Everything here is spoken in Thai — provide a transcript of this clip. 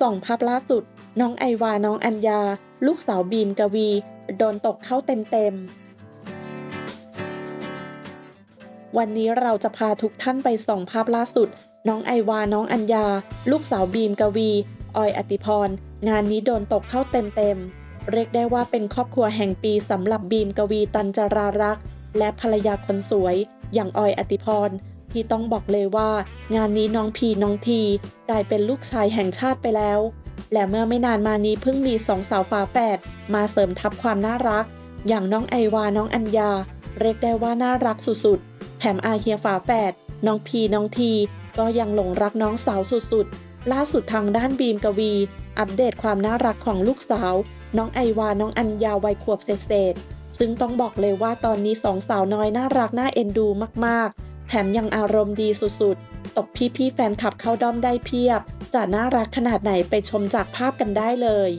ส่องภาพล่าสุด น้องไอวา น้องอัญญา ลูกสาวบีมกวี โดนตกเข้าเต็มๆ วันนี้เราจะพาทุกท่านไปส่องภาพล่าสุด น้องไอวา น้องอัญญา ลูกสาวบีมกวี ออยอติพร งานนี้โดนตกเข้าเต็มๆ เรียกได้ว่าเป็นครอบครัวแห่งปีสำหรับบีมกวีตันจรารักษ์และภรรยาคนสวย อย่างออยอติพรที่ต้องบอกเลยว่า งานนี้น้องพีน้องทีกลายเป็นลูกชายแห่งชาติไปแล้ว และเมื่อไม่นานมานี้เพิ่งมีสองสาวฝาแฝดมาเสริมทับความน่ารัก อย่างน้องไอวาน้องอัญญา เรียกได้ว่าน่ารักสุดๆ แถมอาเฮียฝาแฝดน้องพีน้องที ก็ยังหลงรักน้องสาวสุดๆ ล่าสุดทางด้านบีมกวี อัปเดตความน่ารักของลูกสาว น้องไอวาน้องอัญญาวัยขวบเศษ ซึ่งต้องบอกเลยว่าตอนนี้สองสาวน้อยน่ารักน่าเอ็นดูมากๆ แถมยังอารมณ์ดีสุดๆ ตกพี่ๆแฟนคลับเข้าด้อมได้เพียบ จะน่ารักขนาดไหนไปชมจากภาพกันได้เลย